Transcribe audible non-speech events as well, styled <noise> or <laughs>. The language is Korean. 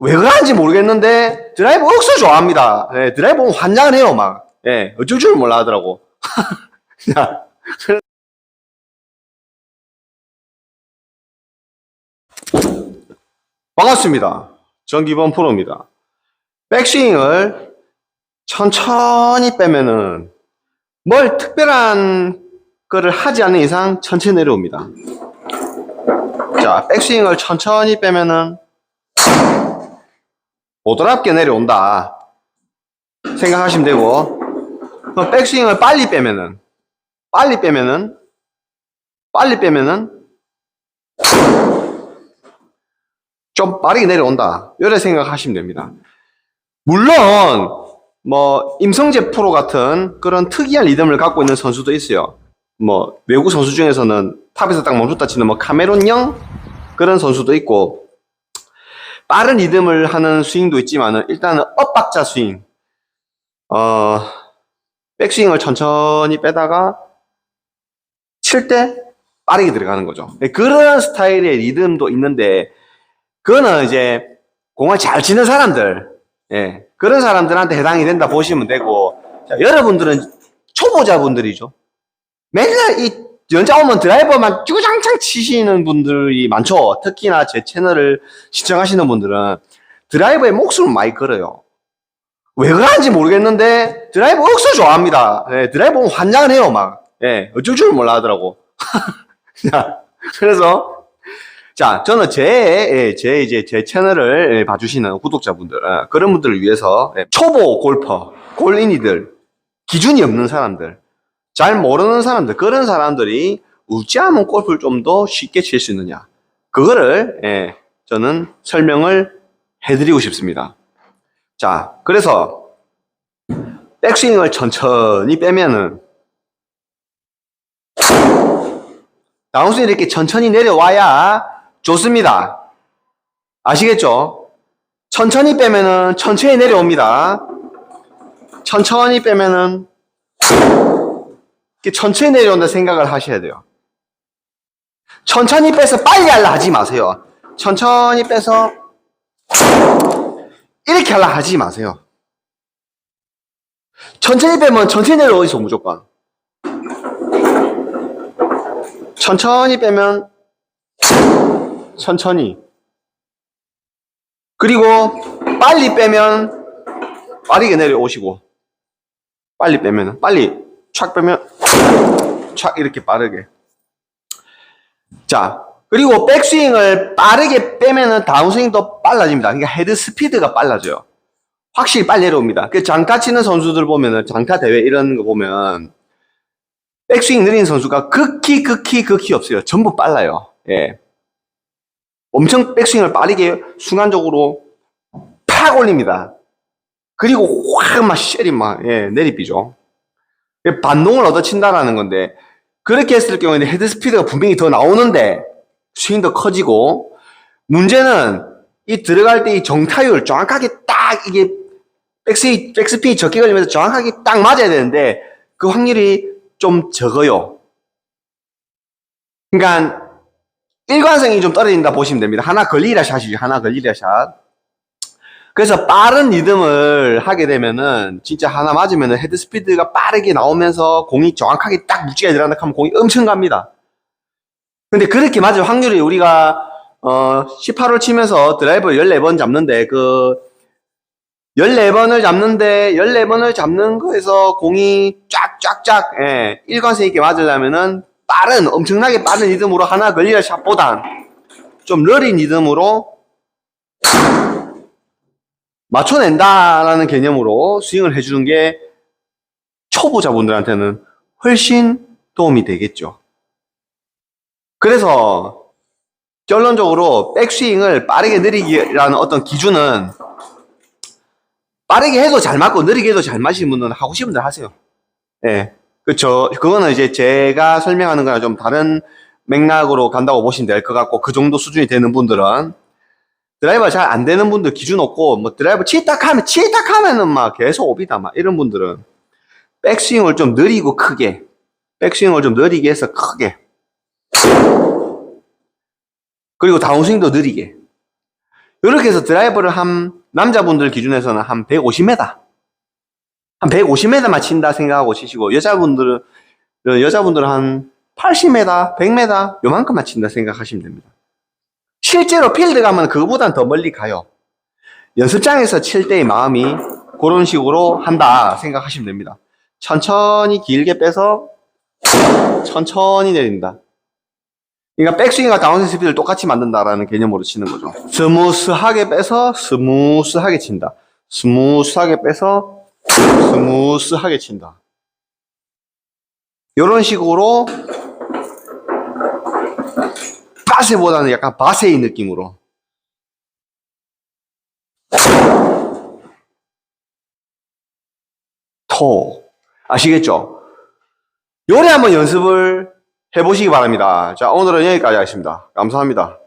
왜 그런지 모르겠는데 드라이브 억수 좋아합니다. 예, 드라이브 보면 환장을 해요, 막. 예, 어쩔 줄 몰라 하더라고. <laughs> 반갑습니다. 정기범 프로입니다. 백스윙을 천천히 빼면은 뭘 특별한 거를 하지 않는 이상 천천히 내려옵니다. 자, 백스윙을 천천히 빼면은 보드랍게 내려온다. 생각하시면 되고, 그럼 백스윙을 빨리 빼면은, 빨리 빼면은, 빨리 빼면은, 좀 빠르게 내려온다. 이렇게 생각하시면 됩니다. 물론, 뭐, 임성재 프로 같은 그런 특이한 리듬을 갖고 있는 선수도 있어요. 뭐, 외국 선수 중에서는 탑에서 딱 멈췄다 치는 뭐, 카메론형? 그런 선수도 있고, 빠른 리듬을 하는 스윙도 있지만은, 일단은 엇박자 스윙. 어, 백스윙을 천천히 빼다가, 칠 때 빠르게 들어가는 거죠. 네, 그런 스타일의 리듬도 있는데, 그거는 이제, 공을 잘 치는 사람들, 예, 그런 사람들한테 해당이 된다 보시면 되고, 자, 여러분들은 초보자분들이죠. 맨날 이 연장 오면 드라이버만 쭈장창 치시는 분들이 많죠. 특히나 제 채널을 시청하시는 분들은 드라이버에 목숨을 많이 걸어요. 왜 그런지 모르겠는데 드라이버 억수 좋아합니다. 예, 드라이버 환장을 해요, 막. 예, 어쩔 줄 몰라 하더라고. <laughs> 자, 그래서 자, 저는 제, 예, 제 이제 제 채널을 예, 봐주시는 구독자분들, 예, 그런 분들을 위해서 예, 초보 골퍼, 골인이들, 기준이 없는 사람들, 잘 모르는 사람들, 그런 사람들이 어찌하면 골프를 좀 더 쉽게 칠 수 있느냐. 그거를, 예, 저는 설명을 해드리고 싶습니다. 자, 그래서, 백스윙을 천천히 빼면은, 다운스윙 이렇게 천천히 내려와야 좋습니다. 아시겠죠? 천천히 빼면은 천천히 내려옵니다. 천천히 빼면은 천천히 내려온다 생각을 하셔야 돼요. 천천히 빼서 빨리 하려 하지 마세요. 천천히 빼서 이렇게 하려 하지 마세요. 천천히 빼면 천천히 내려오죠, 무조건. 천천히 빼면 천천히. 그리고 빨리 빼면 빠르게 내려오시고 빨리 빼면 빨리 촥 빼면 촥 이렇게 빠르게. 자, 그리고 백스윙을 빠르게 빼면은 다운스윙도 빨라집니다. 그러니까 헤드 스피드가 빨라져요. 확실히 빨리 내려옵니다. 그 장타 치는 선수들 보면은 장타 대회 이런 거 보면 백스윙 느린 선수가 극히 극히 극히 없어요. 전부 빨라요. 예. 엄청 백스윙을 빠르게 순간적으로 팍 올립니다. 그리고 확 막 쉘이 막 예, 내리비죠. 예, 반동을 얻어 친다라는 건데 그렇게 했을 경우에는 헤드 스피드가 분명히 더 나오는데 스윙도 커지고 문제는 이 들어갈 때 이 정타율 정확하게 딱 이게 백스윙 백스핀이 적게 걸리면서 정확하게 딱 맞아야 되는데 그 확률이 좀 적어요. 그러니까 일관성이 좀 떨어진다 보시면 됩니다. 하나 걸리라 샷이죠. 하나 걸리라 샷. 그래서 빠른 리듬을 하게 되면은 진짜 하나 맞으면은 헤드 스피드가 빠르게 나오면서 공이 정확하게 딱 묵직하게 들어간다 하면 공이 엄청 갑니다. 근데 그렇게 맞을 확률이 우리가 어 18홀 치면서 드라이버 14번 잡는데 그 14번을 잡는데 14번을 잡는 거에서 공이 쫙쫙쫙 예, 일관성 있게 맞으려면은 빠른 엄청나게 빠른 리듬으로 하나 걸리라 샷보단 좀 느린 리듬으로 맞춰낸다라는 개념으로 스윙을 해주는 게 초보자분들한테는 훨씬 도움이 되겠죠. 그래서 결론적으로 백스윙을 빠르게 느리기라는 어떤 기준은 빠르게 해도 잘 맞고 느리게 해도 잘 맞으시는 분은 하고 싶은 대로 하세요. 예. 그쵸. 그거는 이제 제가 설명하는 거랑 좀 다른 맥락으로 간다고 보시면 될 것 같고, 그 정도 수준이 되는 분들은 드라이버 잘 안 되는 분들 기준 없고, 뭐 드라이버 치딱 하면, 치딱 하면은 막 계속 오비다, 막 이런 분들은 백스윙을 좀 느리고 크게, 백스윙을 좀 느리게 해서 크게, 그리고 다운스윙도 느리게. 이렇게 해서 드라이버를 한, 남자분들 기준에서는 한 150m. 한 150m만 친다 생각하고 치시고, 여자분들은, 여자분들은 한 80m, 100m, 요만큼만 친다 생각하시면 됩니다. 실제로 필드 가면 그거보단 더 멀리 가요. 연습장에서 칠 때의 마음이 그런 식으로 한다 생각하시면 됩니다. 천천히 길게 빼서 천천히 내린다. 그러니까 백스윙과 다운스윙 스피드를 똑같이 만든다라는 개념으로 치는 거죠. 스무스하게 빼서 스무스하게 친다. 스무스하게 빼서 스무스하게 친다. 이런 식으로 바세보다는 약간 바세의 느낌으로 토 아시겠죠? 요래 한번 연습을 해보시기 바랍니다. 자 오늘은 여기까지 하겠습니다. 감사합니다.